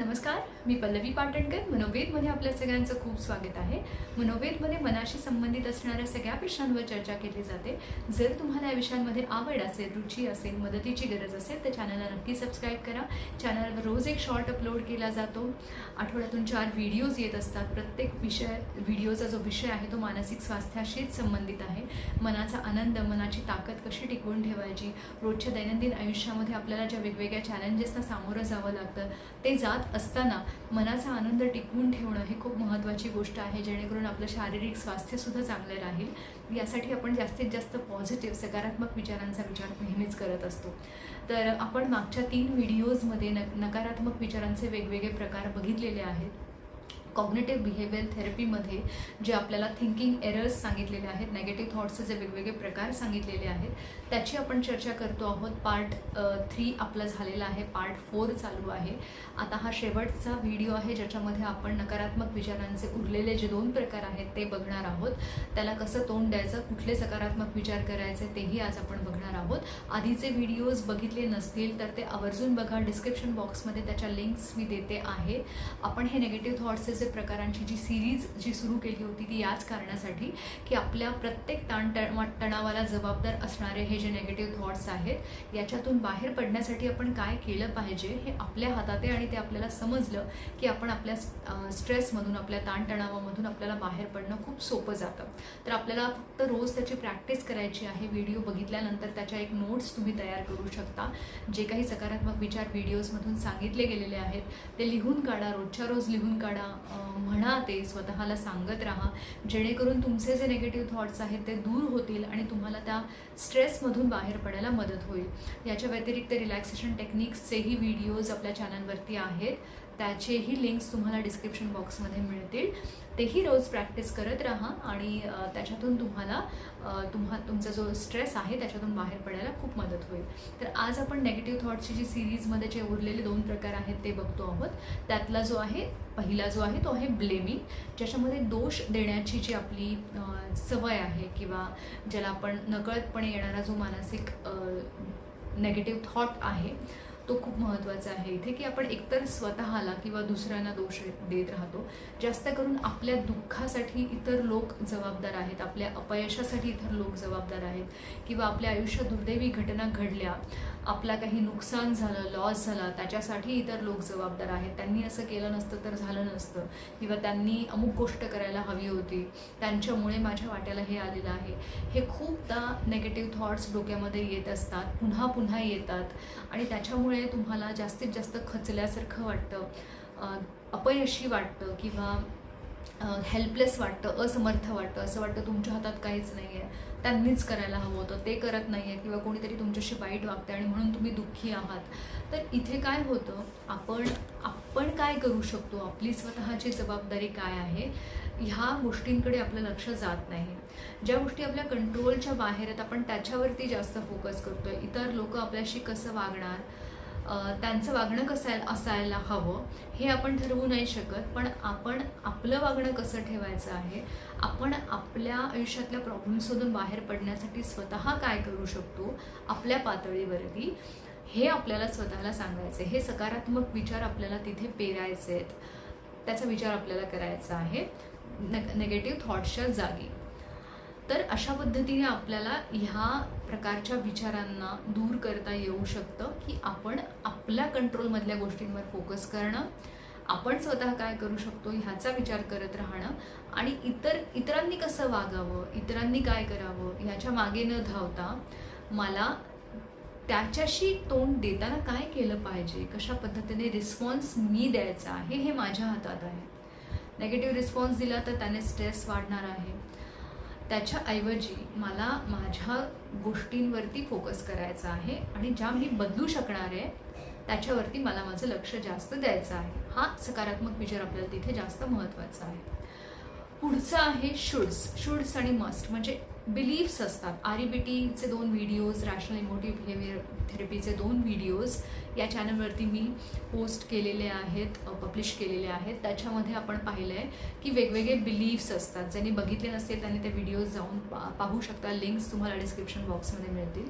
नमस्कार मी पल्लवी पाटणकर. मनोवेदमध्ये आपल्या सगळ्यांचं खूप स्वागत आहे. मनोवेदमध्ये मनाशी संबंधित असणाऱ्या सगळ्या विषयांवर चर्चा केली जाते. जर तुम्हाला या विषयांमध्ये आवड असेल रुची असेल मदतीची गरज असेल तर चॅनलला नक्की सबस्क्राईब करा. चॅनलवर रोज एक शॉर्ट अपलोड केला जातो. आठवड्यातून चार व्हिडिओज येत असतात. प्रत्येक विषय व्हिडिओचा जो विषय आहे तो मानसिक स्वास्थ्याशीच संबंधित आहे. मनाचा आनंद मनाची ताकद कशी टिकवून ठेवायची? रोजच्या दैनंदिन आयुष्यामध्ये आपल्याला ज्या वेगवेगळ्या चॅलेंजेसना सामोरं जावं लागतं ते जात असताना मनाचा आनंद टिकवून ठेवणं हे खूप महत्त्वाची गोष्ट आहे जेणेकरून आपलं शारीरिक स्वास्थ्यसुद्धा चांगलं राहील. यासाठी आपण जास्तीत जास्त पॉझिटिव्ह सकारात्मक विचारांचा विचार नेहमीच करत असतो. तर आपण मागच्या तीन व्हिडिओजमध्ये न नकारात्मक विचारांचे वेगवेगळे प्रकार बघितलेले आहेत. कॉग्नेटिव्ह बिहेवियर थेरपीमध्ये जे आपल्याला थिंकिंग एरर्स सांगितलेले आहेत नेगेटिव्ह थॉट्सचे जे वेगवेगळे प्रकार सांगितलेले आहेत त्याची आपण चर्चा करतो आहोत. पार्ट थ्री आपला झालेला आहे पार्ट फोर चालू आहे. आता हा शेवटचा व्हिडिओ आहे ज्याच्यामध्ये आपण नकारात्मक विचारांचे उरलेले जे दोन प्रकार आहेत ते बघणार आहोत. त्याला कसं तोंड द्यायचं कुठले सकारात्मक विचार करायचे तेही आज आपण बघणार आहोत. आधीचे व्हिडिओज बघितले नसतील तर ते आवर्जून बघा. डिस्क्रिप्शन बॉक्समध्ये त्याच्या लिंक्स मी देते आहे. आपण हे नेगेटिव्ह थॉट्सचे असे प्रकारांची जी सिरीज जी सुरू केली होती ती याच कारणासाठी की आपल्या प्रत्येक ताण तणावाला जबाबदार असणारे हे जे नेगेटिव्ह थॉट्स आहेत याच्यातून बाहेर पडण्यासाठी आपण काय केलं पाहिजे हे आपल्या हातात आहे आणि ते आपल्याला समजलं की आपण आपल्या स्ट्रेसमधून आपल्या ताणतणावामधून आपल्याला बाहेर पडणं खूप सोपं जातं. तर आपल्याला फक्त रोज त्याची प्रॅक्टिस करायची आहे व्हिडिओ बघितल्यानंतर त्याच्या एक नोट्स तुम्ही तयार करू शकता. जे काही सकारात्मक विचार व्हिडिओजमधून सांगितले गेलेले आहेत ते लिहून काढा रोजच्या रोज लिहून काढा. म्हणा ते स्वतःला सांगत राहा. जेणेकरून तुमचे जे निगेटिव्ह थॉट्स आहेत ते दूर होतील आणि तुम्हाला त्या स्ट्रेसमधून बाहेर पडायला मदत होईल. याच्या व्यतिरिक्त रिलॅक्सेशन टेक्निक्सचेही व्हिडिओज आपल्या चॅनलवरती आहेत. त्याचेही लिंक्स तुम्हाला डिस्क्रिप्शन बॉक्समध्ये मिळतील. तेही रोज प्रॅक्टिस करत राहा आणि त्याच्यातून तुम्हाला तुम्हा तुमचा जो स्ट्रेस आहे त्याच्यातून बाहेर पडायला खूप मदत होईल. तर आज आपण नेगेटिव्ह थॉट्सची जी सिरीजमध्ये जे उरलेले दोन प्रकार आहेत ते बघतो आहोत. त्यातला जो आहे पहिला जो आहे तो आहे ब्लेमिंग ज्याच्यामध्ये दोष देण्याची जी आपली सवय आहे किंवा ज्याला आपण नकळतपणे येणारा जो मानसिक नेगेटिव्ह थॉट आहे तो खूप महत्त्वाचा आहे. इथे की आपण एकतर स्वतःला किंवा दुसऱ्यांना दोष देत राहतो. जास्त करून आपल्या दुःखासाठी इतर लोक जबाबदार आहेत. आपल्या अपयशासाठी इतर लोक जबाबदार आहेत. किंवा आपल्या आयुष्यात दुर्दैवी घटना घडल्या. आपला काही नुकसान झालं लॉस झाला त्याच्यासाठी इतर लोक जबाबदार आहेत. त्यांनी असं केलं नसतं तर झालं नसतं. किंवा त्यांनी अमुक गोष्ट करायला हवी होती. त्यांच्यामुळे माझ्या वाट्याला हे आलेलं आहे. हे खूपदा नेगेटिव्ह थॉट्स डोक्यामध्ये येत असतात. पुन्हा पुन्हा येतात. आणि त्याच्यामुळे तुम्हाला जास्तीत जास्त खचल्यासारखं वाटतं. अपयशी वाटतं. किंवा हेल्पलेस वाटतं असमर्थ वाटतं असं वाटतं तुमच्या हातात काहीच नाही आहे त्यांनीच करायला हवं होतं ते करत नाही आहे किंवा कोणीतरी तुमच्याशी वाईट वागते आणि म्हणून तुम्ही दुःखी आहात. तर इथे काय होतं आपण आपण काय करू शकतो? आपली स्वतःची जबाबदारी काय आहे? ह्या गोष्टींकडे आपलं लक्ष जात नाही. ज्या गोष्टी आपल्या कंट्रोलच्या बाहेर आहेत आपण त्याच्यावरती जास्त फोकस करतोय. इतर लोक आपल्याशी कसं वागणार? त्यांचं वागणं कसं असायला हवं हे आपण ठरवू नाही शकत. पण आपण आपलं वागणं कसं ठेवायचं आहे आपण आपल्या आयुष्यातल्या प्रॉब्लेम्समधून बाहेर पडण्यासाठी स्वतः काय करू शकतो आपल्या पातळीवरती हे आपल्याला स्वतःला सांगायचं हे सकारात्मक विचार आपल्याला तिथे पेरायचे आहेत त्याचा विचार आपल्याला करायचा आहे. नेगेटिव्ह थॉट्सच्या जागी. तर अशा पद्धतीने आपल्याला ह्या प्रकारच्या विचारांना दूर करता येऊ शकतं की आपण आपल्या कंट्रोलमधल्या गोष्टींवर फोकस करणं आपण स्वतः काय करू शकतो ह्याचा विचार करत राहणं आणि इतर इतरांनी कसं वागावं इतरांनी काय करावं ह्याच्या मागे न धावता मला त्याच्याशी तोंड देताना काय केलं पाहिजे कशा पद्धतीने रिस्पॉन्स मी द्यायचा आहे हे माझ्या हातात आहे. नेगेटिव्ह रिस्पॉन्स दिला तर त्याने स्ट्रेस वाढणार आहे. त्याच्याऐवजी मला माझ्या गोष्टींवरती फोकस करायचा आहे आणि ज्या मी बदलू शकणार आहे त्याच्यावरती मला माझं लक्ष जास्त द्यायचं आहे. हा सकारात्मक विचार आपल्याला तिथे जास्त महत्त्वाचा आहे. पुढचं आहे शुड्स शुड्स आणि मस्ट म्हणजे बिलीफ्स असतात. आर ई बी टीचे दोन व्हिडिओज रॅशनल इमोटिव्ह बिहेवियर थेरपीचे दोन व्हिडिओज या चॅनलवरती मी पोस्ट केलेले आहेत पब्लिश केलेले आहेत. त्याच्यामध्ये आपण पाहिलं आहे की वेगवेगळे बिलीफ्स असतात. ज्यांनी बघितले नसतील त्यांनी ते व्हिडिओज जाऊन पा पाहू शकता. लिंक्स तुम्हाला डिस्क्रिप्शन बॉक्समध्ये मिळतील.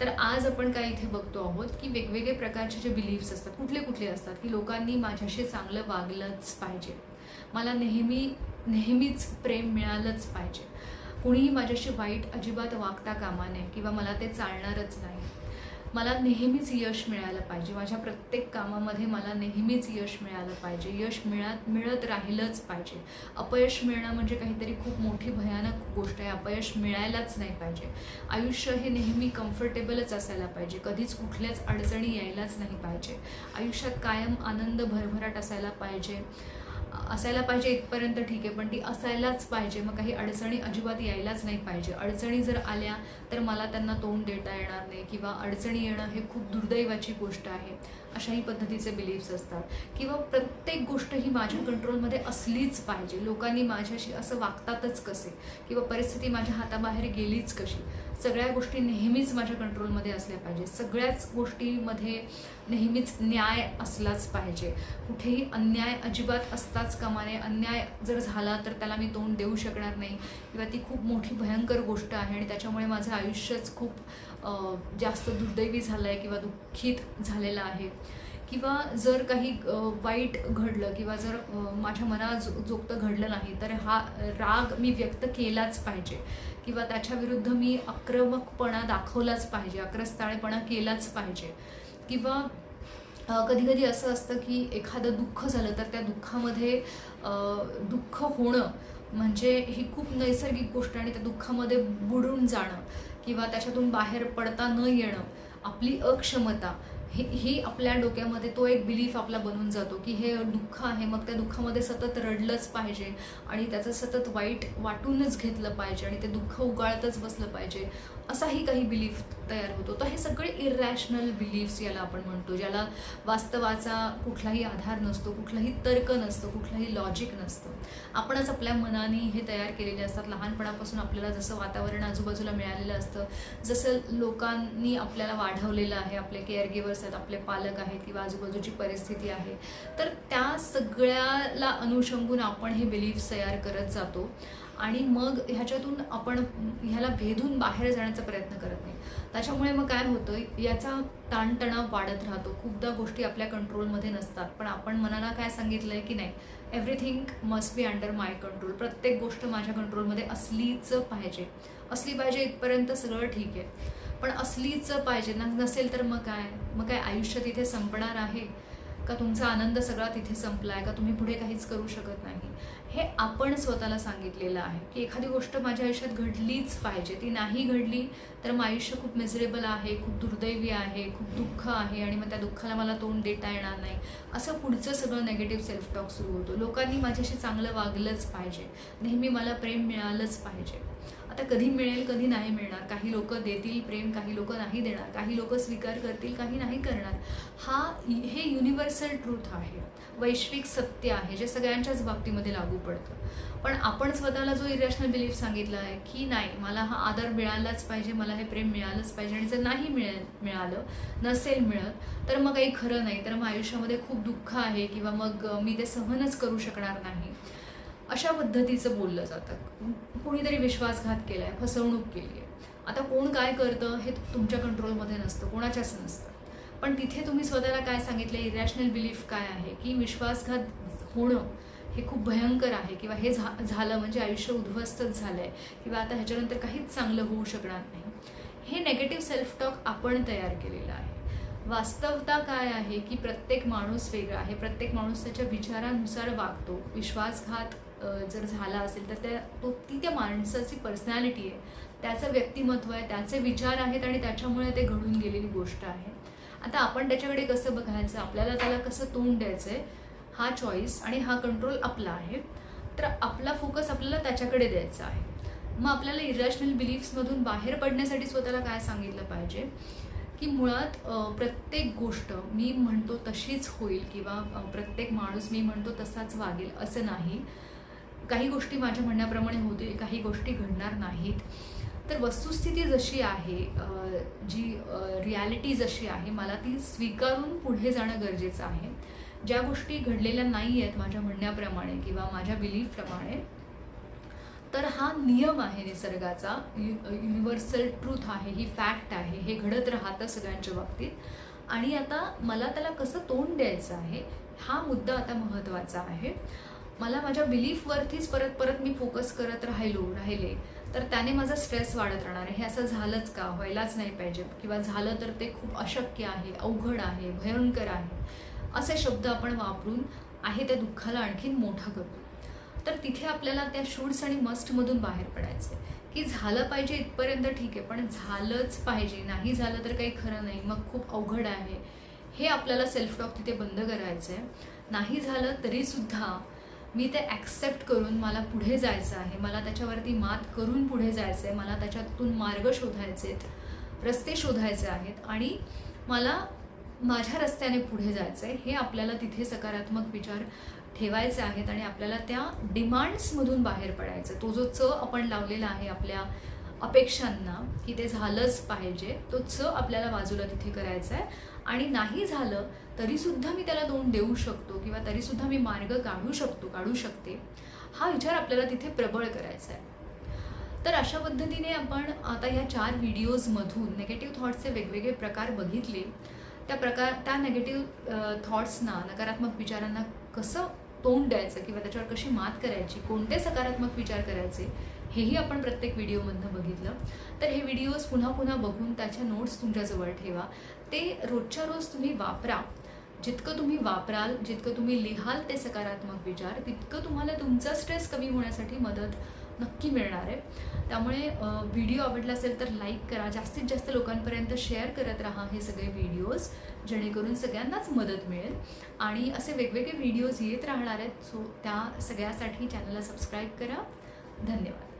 तर आज आपण काय इथे बघतो आहोत की वेगवेगळे प्रकारचे जे बिलीफ्स असतात कुठले कुठले असतात की लोकांनी माझ्याशी चांगलं वागलंच पाहिजे. मला नेहमी नेहमीच प्रेम मिळालंच पाहिजे. कुणीही माझ्याशी वाईट अजिबात वागता कामा नये किंवा मला ते चालणारच नाही. मला नेहमीच यश मिळालं पाहिजे. माझ्या प्रत्येक कामामध्ये मला नेहमीच यश मिळालं पाहिजे. यश मिळत मिळत राहिलंच पाहिजे. अपयश मिळणं म्हणजे काहीतरी खूप मोठी भयानक गोष्ट आहे. अपयश मिळायलाच नाही पाहिजे. आयुष्य हे नेहमी कम्फर्टेबलच असायला पाहिजे. कधीच कुठल्याच अडचणी यायलाच नाही पाहिजे. आयुष्यात कायम आनंद भरभराट असायला पाहिजे. असायला पाहिजे इथपर्यंत ठीक आहे पण ती असायलाच पाहिजे. मग काही अडचणी अजिबात यायलाच नाही पाहिजे. अडचणी जर आल्या तर मला त्यांना तोंड देता येणार नाही किंवा अडचणी येणं हे खूप दुर्दैवाची गोष्ट आहे. अशाही पद्धतीचे बिलीफ्स असतात. किंवा प्रत्येक गोष्ट ही माझ्या कंट्रोलमध्ये असलीच पाहिजे. लोकांनी माझ्याशी असं वागतातच कसे? किंवा परिस्थिती माझ्या हाताबाहेर गेलीच कशी? सगळ्या गोष्टी नेहमीच माझ्या कंट्रोलमध्ये असल्या पाहिजे. सगळ्याच गोष्टीमध्ये नेहमीच न्याय असलाच पाहिजे. कुठेही अन्याय अजिबात असताच कामा नये अन्याय जर झाला तर त्याला मी तोंड देऊ शकणार नाही किंवा ती खूप मोठी भयंकर गोष्ट आहे आणि त्याच्यामुळे माझं आयुष्यच खूप जास्त दुर्दैवी झालं आहे किंवा दुःखीत झालेलं आहे. किंवा जर काही वाईट घडलं किंवा जर माझ्या मना जो- जोगतं घडलं नाही तर हा राग मी व्यक्त केलाच पाहिजे. किंवा त्याच्या विरुद्ध मी आक्रमकपणा दाखवलाच पाहिजे अक्रस्ताळेपणा केलाच पाहिजे. किंवा कधी कधी असं असतं की एखादं दुःख झालं तर त्या दुःखामध्ये दुःख होणं म्हणजे ही खूप नैसर्गिक गोष्ट आणि त्या दुःखामध्ये बुडून जाणं किंवा त्याच्यातून बाहेर पडता न येणं आपली अक्षमता हे ही आपल्या डोक्यामध्ये तो एक बिलीफ आपला बनून जातो की हे दुःख आहे मग त्या दुःखामध्ये सतत रडलंच पाहिजे आणि त्याचं सतत वाईट वाटूनच घेतलं पाहिजे आणि ते दुःख उगाळतच बसलं पाहिजे असाही काही बिलीफ तयार होतो. तर हे सगळे इरॅशनल बिलीफ्स याला आपण म्हणतो ज्याला वास्तवाचा कुठलाही आधार नसतो कुठलाही तर्क नसतो कुठलाही लॉजिक नसतं. आपणच आपल्या मनाने हे तयार केलेले असतात. लहानपणापासून आपल्याला जसं वातावरण आजूबाजूला मिळालेलं असतं जसं लोकांनी आपल्याला वाढवलेलं आहे आपले केअरगिवर्स आहेत आपले पालक आहेत किंवा आजूबाजूची परिस्थिती आहे तर त्या सगळ्याला अनुषंगून आपण हे बिलीफ्स तयार करत जातो. आणि मग ह्याच्यातून आपण ह्याला भेदून बाहेर जाण्याचा प्रयत्न करत नाही. त्याच्यामुळे मग काय होतं याचा ताणतणाव वाढत राहतो. खूपदा गोष्टी आपल्या कंट्रोलमध्ये नसतात. पण आपण मनाला काय सांगितलं आहे की नाही everything must be under my control प्रत्येक गोष्ट माझ्या कंट्रोलमध्ये असलीच पाहिजे. असली पाहिजे इथपर्यंत सगळं ठीक आहे. पण असलीच पाहिजे. ना नसेल तर मग काय? मग काय आयुष्य तिथे संपणार आहे? का तुमचा आनंद सगळा तिथे संपला आहे का तुम्ही पुढे काहीच करू शकत नाही? हे आपण स्वतःला सांगितलेलं आहे की एखादी गोष्ट माझ्या आयुष्यात घडलीच पाहिजे. ती नाही घडली तर मग आयुष्य खूप मिझरेबल आहे खूप दुर्दैवी आहे खूप दुःख आहे आणि मग त्या दुःखाला मला तोंड देता येणार नाही. असं पुढचं सगळं नेगेटिव्ह सेल्फ टॉक सुरू होतो. लोकांनी माझ्याशी चांगलं वागलंच पाहिजे. नेहमी मला प्रेम मिळालंच पाहिजे. आता कधी मिळेल कधी नाही मिळणार. काही लोक देतील प्रेम काही लोक नाही देणार. काही लोक स्वीकार करतील काही नाही करणार. हा हे युनिव्हर्सल ट्रूथ आहे. वैश्विक सत्य आहे जे सगळ्यांच्याच बाबतीमध्ये लागू पडतं. पण आपण स्वतःला जो इरॅशनल बिलीफ सांगितला आहे की नाही मला हा आदर मिळालाच पाहिजे मला हे प्रेम मिळालंच पाहिजे आणि जर नाही मिळेल मिळालं नसेल मिळत तर मग काही खरं नाही. तर मग आयुष्यामध्ये खूप दुःख आहे किंवा मग मी ते सहनच करू शकणार नाही. अशा पद्धतीचं बोललं जातं. कुणीतरी विश्वासघात केला आहे फसवणूक केली आहे. आता कोण काय करतं हे तुमच्या कंट्रोलमध्ये नसतं कोणाच्याच नसतं. पण तिथे तुम्ही स्वतःला काय सांगितलं? इरॅशनल बिलीफ काय आहे? की विश्वासघात होणं हे खूप भयंकर आहे किंवा हे झा झालं म्हणजे आयुष्य उद्ध्वस्तच झालं आहे किंवा आता ह्याच्यानंतर काहीच चांगलं होऊ शकणार नाही. हे नेगेटिव्ह सेल्फ टॉक आपण तयार केलेलं आहे. वास्तवता काय आहे? की प्रत्येक माणूस वेगळा आहे. प्रत्येक माणूस त्याच्या विचारानुसार वागतो. विश्वासघात जर झाला असेल तर त्या तो ती त्या माणसाची पर्सनॅलिटी आहे. त्याचं व्यक्तिमत्व आहे त्याचे विचार आहेत आणि त्याच्यामुळे ते घडून गेलेली गोष्ट आहे. आता आपण त्याच्याकडे कसं बघायचं? आपल्याला त्याला कसं तोंड द्यायचं आहे हा चॉईस आणि हा कंट्रोल आपला आहे. तर आपला फोकस आपल्याला त्याच्याकडे द्यायचा आहे. मग आपल्याला इरॅशनल बिलीफ्समधून बाहेर पडण्यासाठी स्वतःला काय सांगितलं पाहिजे? की मुळात प्रत्येक गोष्ट मी म्हणतो तशीच होईल किंवा प्रत्येक माणूस मी म्हणतो तसाच वागेल असं नाही. काही गोष्टी माझ्या म्हणण्याप्रमाणे होतील काही गोष्टी घडणार नाहीत. तर वस्तुस्थिती जशी आहे जी रियालिटी जशी आहे मला ती स्वीकारून पुढे जाणं गरजेचं आहे. ज्या गोष्टी घडलेल्या नाही आहेत माझ्या म्हणण्याप्रमाणे किंवा माझ्या बिलीफप्रमाणे तर हा नियम आहे निसर्गाचा. यु युनिव्हर्सल ट्रूथ आहे ही फॅक्ट आहे हे घडत राहतं सगळ्यांच्या बाबतीत. आणि आता मला त्याला कसं तोंड द्यायचं आहे हा मुद्दा आता महत्त्वाचा आहे. मला माझ्या बिलीफवरतीच परत परत मी फोकस करत राहिलो राहिले तर त्याने माझा स्ट्रेस वाढत राहणार आहे. हे असं झालंच का? व्हायलाच नाही पाहिजे. किंवा झालं तर ते खूप अशक्य आहे अवघड आहे भयंकर आहे. असे शब्द आपण वापरून आहे त्या दुःखाला आणखीन मोठा करतो तर तिथे आपल्याला त्या शूड्स आणि मस्टमधून बाहेर पडायचं की झालं पाहिजे इथपर्यंत ठीक आहे पण झालंच पाहिजे. नाही झालं तर काही खरं नाही. मग खूप अवघड आहे. हे आपल्याला सेल्फ टॉक तिथे बंद करायचं आहे नाही झालं तरीसुद्धा मी ते ॲक्सेप्ट करून मला पुढे जायचं आहे. मला त्याच्यावरती मात करून पुढे जायचं आहे मला त्याच्यातून मार्ग शोधायचे आहेत. रस्ते शोधायचे आहेत. आणि मला माझ्या रस्त्याने पुढे जायचं आहे हे आपल्याला तिथे सकारात्मक विचार ठेवायचे आहेत आणि आपल्याला त्या डिमांड्समधून बाहेर पडायचं. तो जो च आपण लावलेला आहे आपल्या अपेक्षांना की ते झालंच पाहिजे तो च आपल्याला बाजूला तिथे करायचा आहे आणि नाही झालं तरीसुद्धा मी त्याला तोंड देऊ शकतो किंवा तरीसुद्धा मी मार्ग काढू शकतो काढू शकते. हा विचार आपल्याला तिथे प्रबळ करायचा आहे तर अशा पद्धतीने आपण आता ह्या चार व्हिडिओजमधून नेगेटिव्ह थॉट्सचे वेगवेगळे प्रकार बघितले. त्या प्रकार त्या नेगेटिव्ह थॉट्सना नकारात्मक विचारांना कसं तोंड द्यायचं किंवा त्याच्यावर कशी मात करायची कोणते सकारात्मक विचार करायचे हेही आपण प्रत्येक व्हिडिओमधनं बघितलं. तर हे व्हिडिओज पुन्हा पुन्हा बघून त्याच्या नोट्स तुमच्याजवळ ठेवा. ते रोजच्या रोज तुम्ही वापरा. जितकं तुम्ही वापराल जितकं तुम्ही लिहाल ते सकारात्मक विचार तितकं तुम्हाला तुमचा स्ट्रेस कमी होण्यासाठी मदत नक्की मिळणार आहे. त्यामुळे व्हिडिओ आवडला असेल तर लाईक करा. जास्तीत जास्त लोकांपर्यंत शेअर करत राहा हे सगळे व्हिडिओज जेणेकरून सगळ्यांनाच मदत मिळेल. आणि असे वेगवेगळे व्हिडिओज येत राहणार आहेत सो त्या सगळ्यासाठी चॅनलला सबस्क्राईब करा. धन्यवाद.